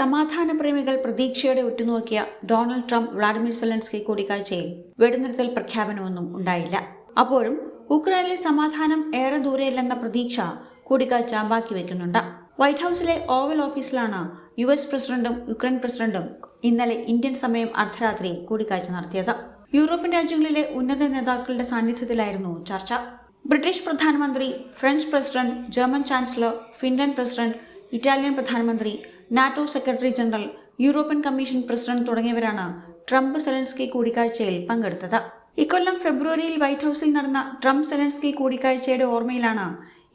സമാധാന പ്രേമികൾ പ്രതീക്ഷയോടെ ഉറ്റുനോക്കിയ ഡൊണാൾഡ് ട്രംപ് വ്ളാഡിമിർ സെലൻസ്കി കൂടിക്കാഴ്ചയിൽ വെടിനിർത്തൽ പ്രഖ്യാപനമൊന്നും ഉണ്ടായില്ല. അപ്പോഴും ഉക്രൈനിലെ സമാധാനം ഏറെ ദൂരെയല്ലെന്ന പ്രതീക്ഷ കൂടിക്കാഴ്ച ബാക്കി വയ്ക്കുന്നുണ്ട് വൈറ്റ് ഹൗസിലെ ഓവൽ ഓഫീസിലാണ് യു എസ് പ്രസിഡന്റും യുക്രൈൻ പ്രസിഡന്റും ഇന്നലെ ഇന്ത്യൻ സമയം അർദ്ധരാത്രി കൂടിക്കാഴ്ച നടത്തിയത്. യൂറോപ്യൻ രാജ്യങ്ങളിലെ ഉന്നത നേതാക്കളുടെ സാന്നിധ്യത്തിലായിരുന്നു ചർച്ച. ബ്രിട്ടീഷ് പ്രധാനമന്ത്രി French president German chancellor Finland president Italian പ്രധാനമന്ത്രി NATO secretary general European commission president തുടങ്ങിയവരാണ് ട്രംപ് സെലൻസ്കി കൂടിക്കാഴ്ചയിൽ പങ്കെടുത്തത്. ഇക്കൊല്ലം ഫെബ്രുവരിയിൽ വൈറ്റ് ഹൗസിൽ നടന്ന ട്രംപ് സെലൻസ്കി കൂടിക്കാഴ്ചയുടെ ഓർമ്മയിലാണ്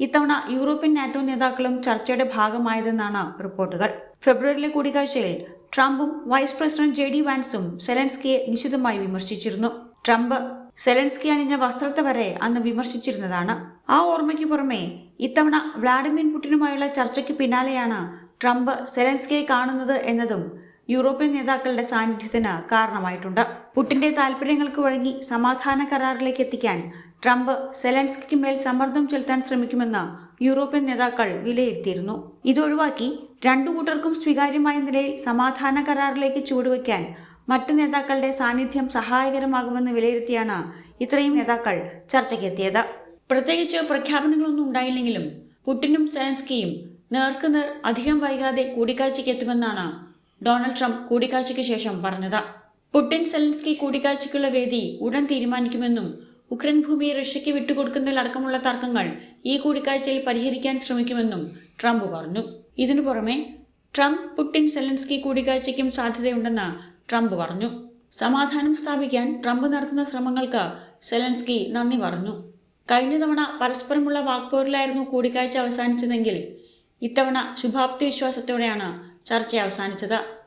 ഇത്തവണ യൂറോപ്യൻ നാറ്റോ നേതാക്കളും ചർച്ചയുടെ ഭാഗമായതെന്നാണ് റിപ്പോർട്ടുകൾ. ഫെബ്രുവരിയിലെ കൂടിക്കാഴ്ചയിൽ ട്രംപും വൈസ് പ്രസിഡന്റ് ജെ ഡി വാൻസും സെലൻസ്കിയെ നിശിതമായി വിമർശിച്ചിരുന്നു. ട്രംപ് സെലൻസ്കി അണിഞ്ഞ വസ്ത്രത്തെ വരെ അന്ന് വിമർശിച്ചിരുന്നതാണ്. ആ ഓർമ്മയ്ക്ക് പുറമെ ഇത്തവണ വ്ളാഡിമിർ പുടിനുമായുള്ള ചർച്ചയ്ക്ക് പിന്നാലെയാണ് ട്രംപ് സെലൻസ്കിയെ കാണുന്നത് എന്നതും യൂറോപ്യൻ നേതാക്കളുടെ സാന്നിധ്യത്തിന് കാരണമായിട്ടുണ്ട്. പുട്ടിന്റെ താൽപ്പര്യങ്ങൾക്ക് വഴങ്ങി സമാധാന കരാറിലേക്ക് എത്തിക്കാൻ ട്രംപ് സെലൻസ്കിക്ക് മേൽ സമ്മർദ്ദം ചെലുത്താൻ ശ്രമിക്കുമെന്ന് യൂറോപ്യൻ നേതാക്കൾ വിലയിരുത്തിയിരുന്നു. ഇതൊഴിവാക്കി രണ്ടു കൂട്ടർക്കും സ്വീകാര്യമായ നിലയിൽ സമാധാന കരാറിലേക്ക് ചുവടുവയ്ക്കാൻ മറ്റ് നേതാക്കളുടെ സാന്നിധ്യം സഹായകരമാകുമെന്ന് വിലയിരുത്തിയാണ് ഇത്രയും നേതാക്കൾ ചർച്ചയ്ക്കെത്തിയത്. പ്രത്യേകിച്ച് പ്രഖ്യാപനങ്ങളൊന്നും ഉണ്ടായില്ലെങ്കിലും പുടിനും സെലൻസ്കിയും നേർക്കുനേർ അധികം വൈകാതെ കൂടിക്കാഴ്ചയ്ക്ക് എത്തുമെന്നാണ് ഡൊണാൾഡ് ട്രംപ് കൂടിക്കാഴ്ചയ്ക്ക് ശേഷം പറഞ്ഞത്. പുടിൻ സെലൻസ്കി കൂടിക്കാഴ്ചയ്ക്കുള്ള വേദി ഉടൻ തീരുമാനിക്കുമെന്നും ഉക്രൈൻ ഭൂമി റഷ്യയ്ക്ക് വിട്ടുകൊടുക്കുന്നതിലടക്കമുള്ള തർക്കങ്ങൾ ഈ കൂടിക്കാഴ്ചയിൽ പരിഹരിക്കാൻ ശ്രമിക്കുമെന്നും ട്രംപ് പറഞ്ഞു. ഇതിനു പുറമെ ട്രംപ് പുടിൻ സെലൻസ്കി കൂടിക്കാഴ്ചയ്ക്കും സാധ്യതയുണ്ടെന്ന് ട്രംപ് പറഞ്ഞു. സമാധാനം സ്ഥാപിക്കാൻ ട്രംപ് നടത്തുന്ന ശ്രമങ്ങൾക്ക് സെലൻസ്കി നന്ദി പറഞ്ഞു. കഴിഞ്ഞ തവണ പരസ്പരമുള്ള വാക്പോരിലായിരുന്നു കൂടിക്കാഴ്ച അവസാനിച്ചതെങ്കിൽ ഇത്തവണ ശുഭാപ്തി വിശ്വാസത്തോടെയാണ് ചർച്ച അവസാനിച്ചത്.